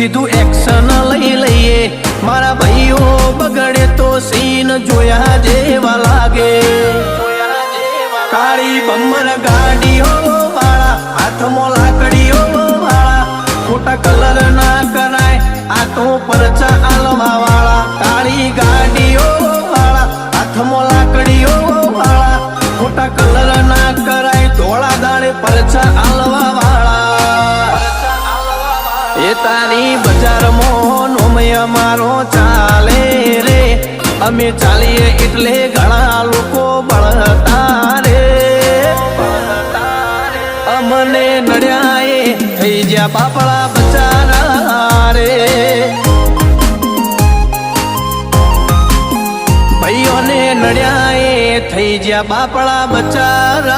સીધું એક્શન લઈ લઈએ. મારા ભાઈઓ બગડે તો સીન જોયા જેવા લાગે. કાળી બમ્મર ગાડીઓ વાળા, હાથમાં લાકડીઓ વાળા, ખોટા કલર ના કરાય, આ તો પરચા આલવા વાળા. કાળી ગાડીઓ વાળા, હાથમાં લાકડીઓ વાળા, ખોટા કલર ના કરાય ધોળા દાડે પરચા આલવા એ તારી બજારમાં નોમય મારો ચાલે રે. અમે ચાલીએ એટલે ઘણા લોકો બળતા રે. અમને નડ્યાએ થઈ જ્યા બાપડા બચારા રે. ભાઈઓને નડ્યાએ થઈ ગયા બાપડા બચારા